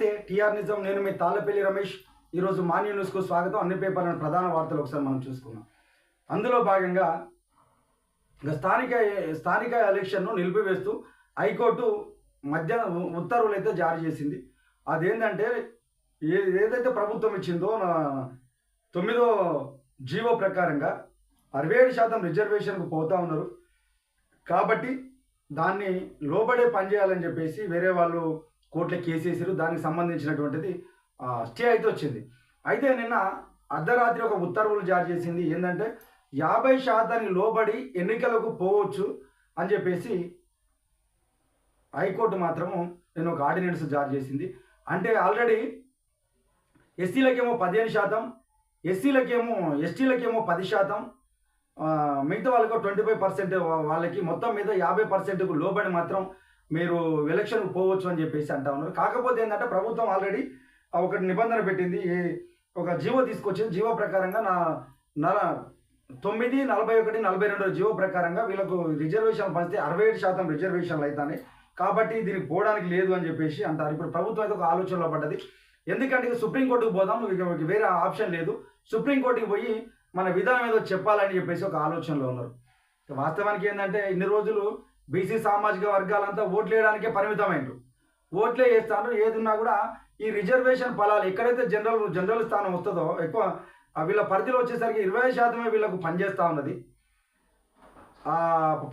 నమస్తే టిఆర్ నిజం. నేను మీ తాళ్ళపల్లి రమేష్. ఈరోజు మార్నింగ్ న్యూస్కు స్వాగతం. అన్ని పేపర్లను ప్రధాన వార్తలు ఒకసారి మనం చూసుకున్నాం అందులో భాగంగా స్థానిక స్థానిక ఎలక్షన్ను నిలిపివేస్తూ హైకోర్టు మధ్య ఉత్తర్వులు అయితే జారీ చేసింది. అదేంటంటే ఏ ఏదైతే ప్రభుత్వం ఇచ్చిందో నా తొమ్మిదో జీవో ప్రకారంగా అరవై ఏడు శాతం రిజర్వేషన్కు పోతా ఉన్నారు. కాబట్టి దాన్ని లోబడే పని చేయాలని చెప్పేసి వేరే వాళ్ళు కోర్టులో కేసేసారు దానికి సంబంధించినటువంటిది స్టే అయితే వచ్చింది. అయితే నిన్న అర్ధరాత్రి ఒక ఉత్తర్వులు జారీ చేసింది. ఏంటంటే యాభై శాతానికి లోబడి ఎన్నికలకు పోవచ్చు అని చెప్పేసి హైకోర్టు మాత్రము నేను ఒక ఆర్డినెన్స్ జారీ చేసింది. అంటే ఆల్రెడీ ఎస్సీలకేమో పదిహేను శాతం ఎస్సీలకేమో ఎస్టీలకేమో పది శాతం మిగతా వాళ్ళకు ట్వంటీ ఫైవ్ పర్సెంట్ వాళ్ళకి మొత్తం మీద యాభై పర్సెంట్కు లోబడి మాత్రం మీరు ఎలక్షన్ పోవచ్చు అని చెప్పేసి అంటా ఉన్నారు. కాకపోతే ఏంటంటే ప్రభుత్వం ఆల్రెడీ ఒకటి నిబంధన పెట్టింది. ఒక జీవో తీసుకొచ్చింది. జీవో ప్రకారంగా నా నల తొమ్మిది నలభై ఒకటి నలభై రెండు జీవో ప్రకారంగా వీళ్ళకు రిజర్వేషన్ పంచితే అరవై ఏడు శాతం రిజర్వేషన్లు అవుతాయి కాబట్టి దీనికి పోవడానికి లేదు అని చెప్పేసి అంటారు. ఇప్పుడు ప్రభుత్వం అయితే ఒక ఆలోచనలో పడ్డది. ఎందుకంటే సుప్రీంకోర్టుకు పోదాం. ఇక వేరే ఆప్షన్ లేదు. సుప్రీంకోర్టుకి పోయి మన విధానం ఏదో చెప్పాలని చెప్పేసి ఒక ఆలోచనలో ఉన్నారు. వాస్తవానికి ఏంటంటే ఇన్ని రోజులు బీసీ సామాజిక వర్గాలంతా ఓట్లు వేయడానికే పరిమితమైనరు ఓట్లే వేస్తాను ఏది ఉన్నా కూడా ఈ రిజర్వేషన్ ఫలాలు ఎక్కడైతే జనరల్ జనరల్ స్థానం వస్తుందో ఎక్కువ వీళ్ళ పరిధిలో వచ్చేసరికి ఇరవై శాతమే వీళ్ళకు పనిచేస్తూ ఉన్నది.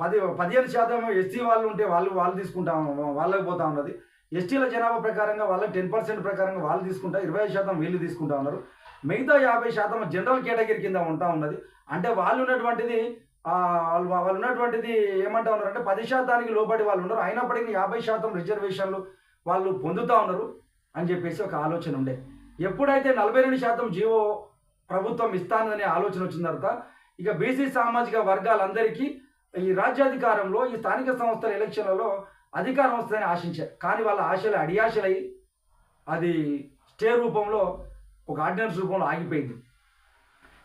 పది పదిహేను శాతం ఎస్సీ వాళ్ళు ఉంటే వాళ్ళు వాళ్ళు తీసుకుంటా వాళ్ళకి పోతా ఉన్నది. ఎస్టీల జనాభా ప్రకారంగా వాళ్ళ టెన్ పర్సెంట్ ప్రకారంగా వాళ్ళు తీసుకుంటా ఇరవై శాతం వీళ్ళు తీసుకుంటా ఉన్నారు. మిగతా యాభై శాతం జనరల్ కేటగిరీ కింద ఉంటా ఉన్నది. అంటే వాళ్ళు ఉన్నటువంటిది వాళ్ళు వాళ్ళు ఉన్నటువంటిది ఏమంటా ఉన్నారు అంటే పది శాతానికి లోబడి వాళ్ళు ఉన్నారు. అయినప్పటికీ యాభై శాతం రిజర్వేషన్లు వాళ్ళు పొందుతూ ఉన్నారు అని చెప్పేసి ఒక ఆలోచన ఉండే. ఎప్పుడైతే నలభై రెండు శాతం జీవో ప్రభుత్వం ఇస్తాననే ఆలోచన వచ్చిన తర్వాత ఇక బీసీ సామాజిక వర్గాలందరికీ ఈ రాజ్యాధికారంలో ఈ స్థానిక సంస్థల ఎలక్షన్లలో అధికారం వస్తుందని ఆశించారు కానీ వాళ్ళ ఆశలు అడియాశలై అది స్టే రూపంలో ఒక ఆర్డినెన్స్ రూపంలో ఆగిపోయింది.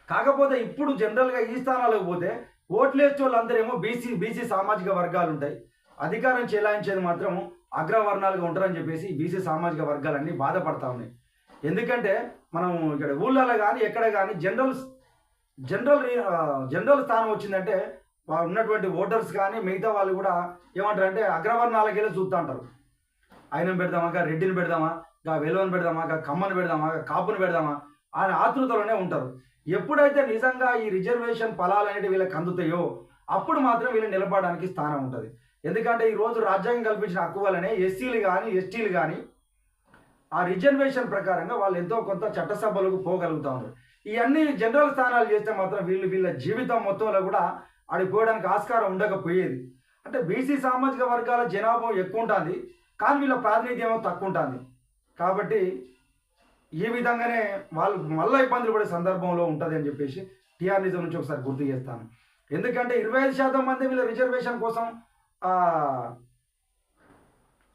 కాకపోతే ఇప్పుడు జనరల్గా ఈ స్థానాలకు పోతే ఓట్లేసే వాళ్ళందరేమో బీసీ బీసీ సామాజిక వర్గాలు ఉంటాయి అధికారం చెలాయించేది మాత్రం అగ్రవర్ణాలుగా ఉంటారని చెప్పేసి బీసీ సామాజిక వర్గాలన్నీ బాధపడతా ఉన్నాయి. ఎందుకంటే మనం ఇక్కడ ఊళ్ళలో కానీ ఎక్కడ కానీ జనరల్ జనరల్ జనరల్ స్థానం వచ్చిందంటే ఉన్నటువంటి ఓటర్స్ కానీ మిగతా వాళ్ళు కూడా ఏమంటారు అంటే అగ్రవర్ణాలకి వెళ్ళి చూస్తూ ఉంటారు ఆయనను పెడదామా కా రెడ్డిని పెడదామా గా వెలువని పెడదామా కా కమ్మని పెడదామా గా కాపుని పెడదామా అని ఆతృతలోనే ఉంటారు. ఎప్పుడైతే నిజంగా ఈ రిజర్వేషన్ ఫలాలు అనేవి వీళ్ళకి అందుతాయో అప్పుడు మాత్రం వీళ్ళు నిలబడడానికి స్థానం ఉంటుంది. ఎందుకంటే ఈరోజు రాజ్యాంగం కల్పించిన హక్కు వల్లనే ఎస్సీలు కానీ ఎస్టీలు కానీ ఆ రిజర్వేషన్ ప్రకారంగా వాళ్ళు ఎంతో కొంత చట్టసభలకు పోగలుగుతూ ఉన్నారు ఇవన్నీ జనరల్ స్థానాలు చేస్తే మాత్రం వీళ్ళు వీళ్ళ జీవితం మొత్తంలో కూడా ఆడికి ఆస్కారం ఉండకపోయేది. అంటే బీసీ సామాజిక వర్గాల జనాభా ఎక్కువ ఉంటుంది కానీ వీళ్ళ ప్రాతినిధ్యం తక్కువ ఉంటుంది. కాబట్టి ఈ విధంగానే వాళ్ళు మళ్ళీ ఇబ్బందులు పడే సందర్భంలో ఉంటుంది అని చెప్పేసి టీఆర్ నిజం నుంచి ఒకసారి గుర్తు చేస్తాను. ఎందుకంటే ఇరవై ఐదు శాతం మంది వీళ్ళ రిజర్వేషన్ కోసం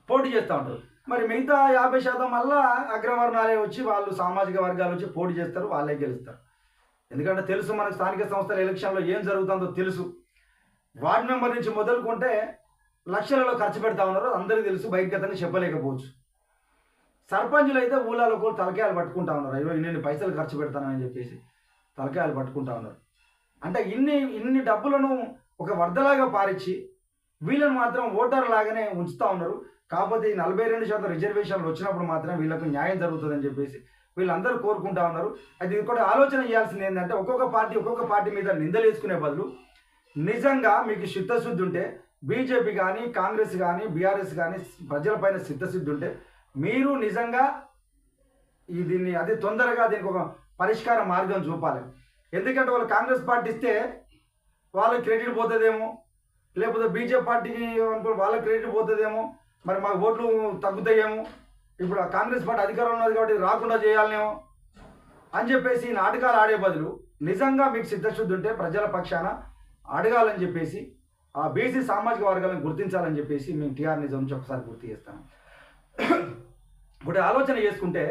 పోటీ చేస్తూ ఉంటారు. మరి మిగతా యాభై శాతం మళ్ళా అగ్రవర్ణాలే వచ్చి వాళ్ళు సామాజిక వర్గాలు వచ్చి పోటీ చేస్తారు వాళ్ళే గెలుస్తారు. ఎందుకంటే తెలుసు మనకు స్థానిక సంస్థల ఎలక్షన్లో ఏం జరుగుతుందో తెలుసు. వార్డు మెంబర్ నుంచి మొదలుకుంటే లక్షలలో ఖర్చు పెడతా ఉన్నారు అందరికీ తెలుసు బహిర్గతంగా చెప్పలేకపోవచ్చు. సర్పంచులు అయితే ఊళ్ళలో కూడా తలకాయలు పట్టుకుంటా ఉన్నారు. అయ్యో ఇన్ని పైసలు ఖర్చు పెడతానని చెప్పేసి తలకాయలు పట్టుకుంటా ఉన్నారు. అంటే ఇన్ని ఇన్ని డబ్బులను ఒక వరదలాగా పారిచ్చి వీళ్ళని మాత్రం ఓటర్ లాగానే ఉంచుతూ ఉన్నారు. కాకపోతే ఈ నలభై రెండు శాతం రిజర్వేషన్లు వచ్చినప్పుడు మాత్రం వీళ్ళకు న్యాయం జరుగుతుందని చెప్పేసి వీళ్ళందరూ కోరుకుంటా ఉన్నారు. అది కూడా ఆలోచన చేయాల్సింది ఏంటంటే ఒక్కొక్క పార్టీ ఒక్కొక్క పార్టీ మీద నిందలేసుకునే బదులు నిజంగా మీకు చిత్తశుద్ధి ఉంటే బీజేపీ కానీ కాంగ్రెస్ కానీ బీఆర్ఎస్ కానీ ప్రజలపైన చిత్తశుద్ధి ఉంటే మీరు నిజంగా ఈ దీన్ని అదే తొందరగా దీనికి ఒక పరిష్కార మార్గం చూపాలి. ఎందుకంటే వాళ్ళు కాంగ్రెస్ పార్టీ ఇస్తే వాళ్ళకి క్రెడిట్ పోతుందేమో లేకపోతే బీజేపీ పార్టీకి అనుకుని వాళ్ళకి క్రెడిట్ పోతుందేమో మరి మాకు ఓట్లు తగ్గుతాయేమో ఇప్పుడు కాంగ్రెస్ పార్టీ అధికారం ఉన్నది కాబట్టి రాకుండా చేయాలనేమో అని చెప్పేసి నాటకాలు ఆడే బదులు నిజంగా మీకు సిద్ధశుద్ధి ఉంటే ప్రజల పక్షాన అడగాలని చెప్పేసి ఆ బీసీ సామాజిక వర్గాలను గుర్తించాలని చెప్పేసి మేము టీఆర్ నిజం నుంచి ఒకసారి గుర్తు చేస్తాను. ఒకటి ఆలోచన చేసుకుంటే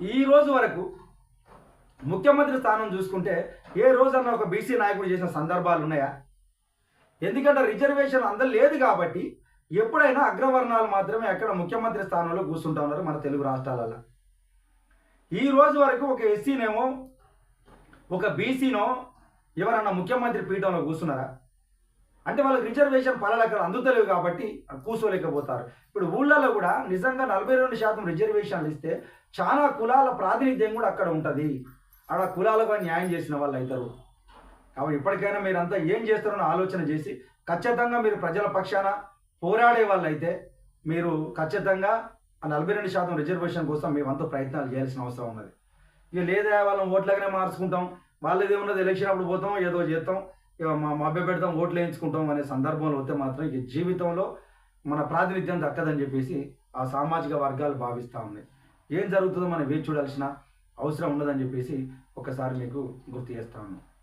ఈ రోజు వరకు ముఖ్యమంత్రి స్థానం చూసుకుంటే ఏ రోజన్నా ఒక బీసీ నాయకుడు చేసిన సందర్భాలు ఉన్నాయా? ఎందుకంటే రిజర్వేషన్ అందరు లేదు కాబట్టి ఎప్పుడైనా అగ్రవర్ణాలు మాత్రమే అక్కడ ముఖ్యమంత్రి స్థానంలో కూర్చుంటా ఉన్నారు మన తెలుగు రాష్ట్రాలలో. ఈ రోజు వరకు ఒక ఎస్సీనేమో ఒక బీసీనో ఎవరన్నా ముఖ్యమంత్రి పీఠంలో కూర్చున్నారా? అంటే వాళ్ళకి రిజర్వేషన్ పలాలు అక్కడ అందుతలేవు కాబట్టి కూర్చోలేకపోతారు. ఇప్పుడు ఊళ్ళలో కూడా నిజంగా నలభై రెండు శాతం రిజర్వేషన్లు ఇస్తే చాలా కులాల ప్రాతినిధ్యం కూడా అక్కడ ఉంటుంది. అక్కడ కులాలకు న్యాయం చేసిన వాళ్ళు అవుతారు కాబట్టి ఇప్పటికైనా మీరంతా ఏం చేస్తారో ఆలోచన చేసి ఖచ్చితంగా మీరు ప్రజల పక్షాన పోరాడే వాళ్ళు అయితే మీరు ఖచ్చితంగా ఆ నలభై రెండు శాతం రిజర్వేషన్ కోసం మేమంతా ప్రయత్నాలు చేయాల్సిన అవసరం ఉన్నది. ఇక లేదా వాళ్ళని ఓట్లగానే మార్చుకుంటాం. వాళ్ళది ఏమున్నది? ఎలక్షన్ అప్పుడు పోతాం ఏదో చేస్తాం. మా మభ్య పెడతాం ఓట్లు వేయించుకుంటాం అనే సందర్భంలో వస్తే మాత్రం ఇక జీవితంలో మన ప్రాతినిధ్యం దక్కదని చెప్పేసి ఆ సామాజిక వర్గాలు భావిస్తూ ఉన్నాయి. ఏం జరుగుతుందో మనం వేచి చూడాల్సిన అవసరం ఉండదని చెప్పేసి ఒకసారి మీకు గుర్తు చేస్తా ఉన్నాను.